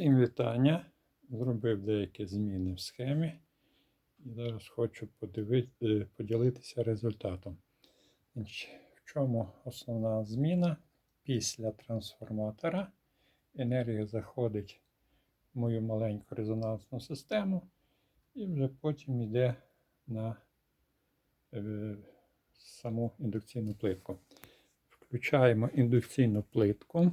Всім вітання. Зробив деякі зміни в схемі. І зараз хочу подивити, е, поділитися результатом. В чому основна зміна? Після трансформатора енергія заходить в мою маленьку резонансну систему і вже потім йде на е, саму індукційну плитку. Включаємо індукційну плитку.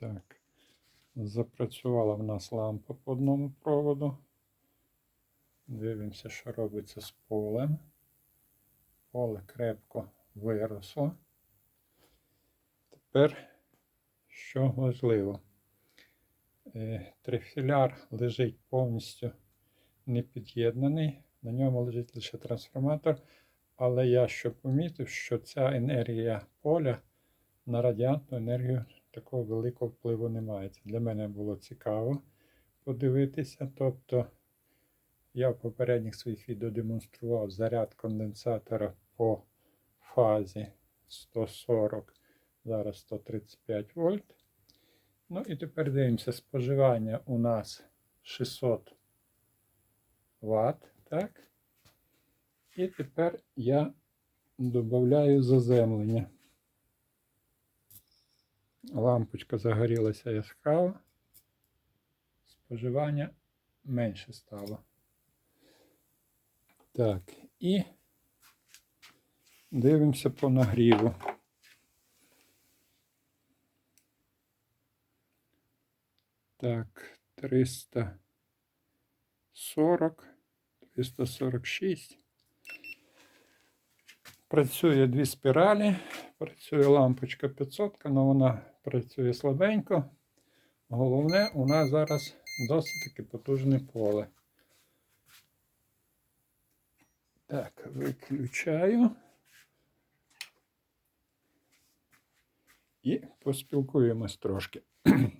Так. Запрацювала в нас лампа по одному проводу. Дивимося, що робиться з полем. Поле крепко виросло. Тепер, що важливо, е, трифіляр лежить повністю не під'єднаний. На ньому лежить лише трансформатор. Але я що помітив, що ця енергія поля на радіантну енергію такого великого впливу немає. Це для мене було цікаво подивитися. Тобто я в попередніх своїх відео демонстрував заряд конденсатора по фазі 140, зараз 135 вольт. Ну і тепер дивимося, споживання у нас 600 Вт. Так? І тепер я додаю заземлення. Лампочка загорілася яскраво. Споживання менше стало. Так, і дивимося по нагріву. Так, 340, 346. Працює дві спіралі, працює лампочка 500, але вона працює слабенько. Головне, у нас зараз досить таки потужне поле. Так, виключаю. І поспілкуємось трошки.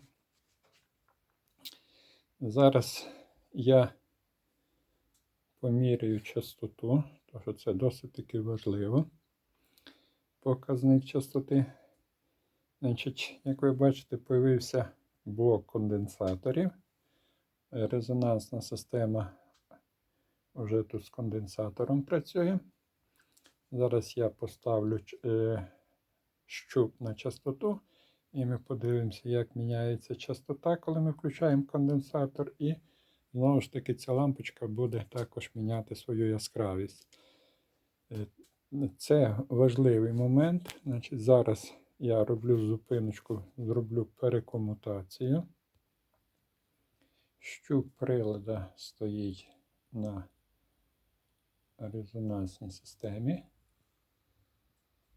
Зараз я поміряю частоту, тому що це досить таки важливо. Показник частоти. Значить, як ви бачите, появився блок конденсаторів. Резонансна система вже тут з конденсатором працює. Зараз я поставлю е, щуп на частоту, і ми подивимося, як міняється частота, коли ми включаємо конденсатор. І знову ж таки ця лампочка буде також міняти свою яскравість. Це важливий момент. Значить, Зараз я роблю зупиночку, зроблю перекомутацію. Щуп прилада стоїть на резонансній системі.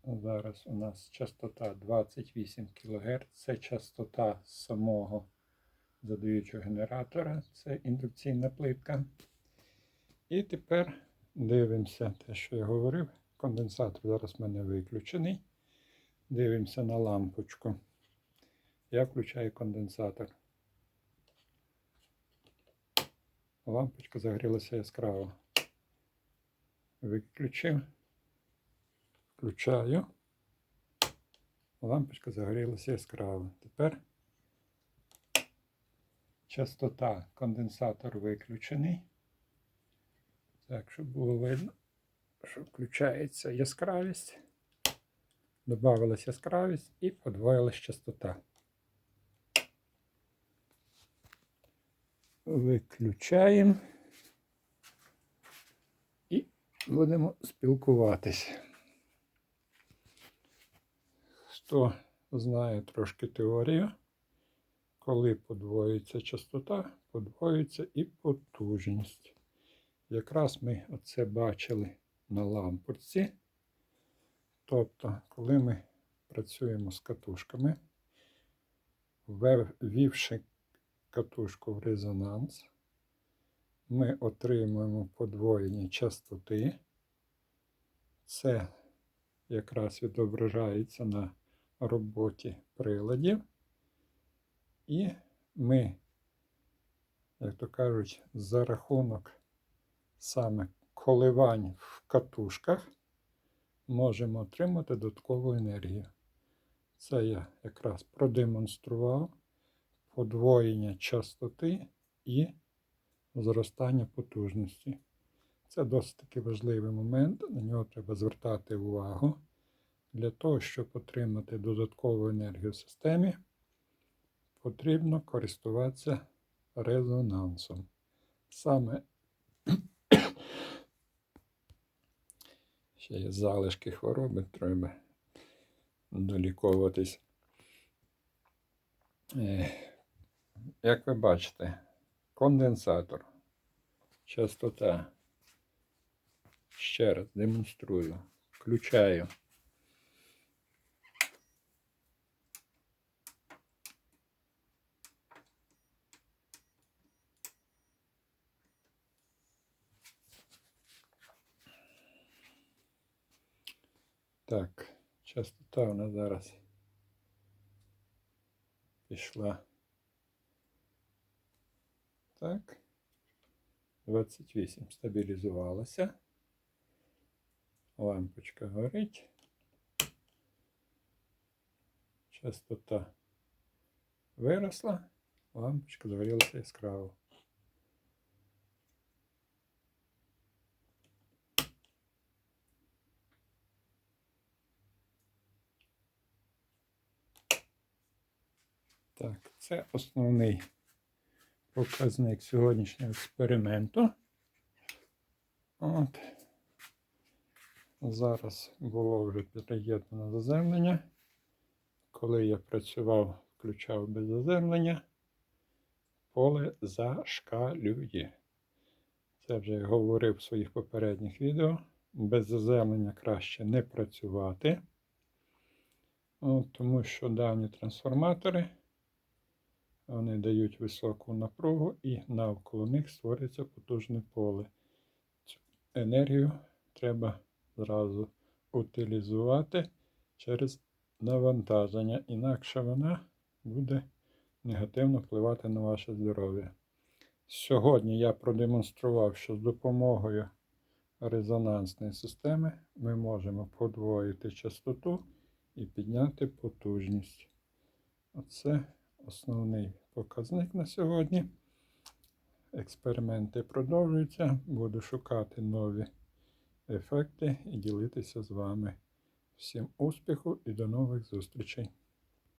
Зараз у нас частота 28 кГц. Це частота самого задаючого генератора, це індукційна плитка. І тепер дивимося те, що я говорив. Конденсатор зараз в мене виключений. Дивимося на лампочку. Я включаю конденсатор. Лампочка загорілася яскраво. Виключив. Включаю. Лампочка загорілася яскраво. Тепер частота конденсатор виключений. Так, щоб було видно, що включається яскравість. Добавилась яскравість і подвоїлась частота. Виключаємо і будемо спілкуватись. Хто знає трошки теорію, коли подвоюється частота, подвоюється і потужність. Якраз ми оце бачили на лампочці. Тобто, коли ми працюємо з катушками, ввівши катушку в резонанс, ми отримуємо подвоєння частоти. Це якраз відображається на роботі приладів. І ми, як то кажуть, за рахунок саме коливань в катушках можемо отримати додаткову енергію. Це я якраз продемонстрував подвоєння частоти і зростання потужності. Це досить таки важливий момент, на нього треба звертати увагу. Для того, щоб отримати додаткову енергію в системі, потрібно користуватися резонансом. Саме є залишки хвороби, треба доліковуватись. Е, Як ви бачите, конденсатор, частота. Ще раз демонструю. Включаю. Так, частота у нас зараз пішла. Так. 28 стабілізувалася. Лампочка горить. Частота виросла, лампочка загорілася яскраво. Так, це основний показник сьогоднішнього експерименту. От. Зараз було вже приєднано заземлення. Коли я працював, включав без заземлення, поле зашкалює. Це вже я говорив в своїх попередніх відео. Без заземлення краще не працювати. От, тому що дані трансформатори вони дають високу напругу і навколо них створюється потужне поле. Цю енергію треба зразу утилізувати через навантаження, інакше вона буде негативно впливати на ваше здоров'я. Сьогодні я продемонстрував, що з допомогою резонансної системи ми можемо подвоїти частоту і підняти потужність. Оце основний показник на сьогодні. Експерименти продовжуються. Буду шукати нові ефекти і ділитися з вами. Всім успіху і до нових зустрічей!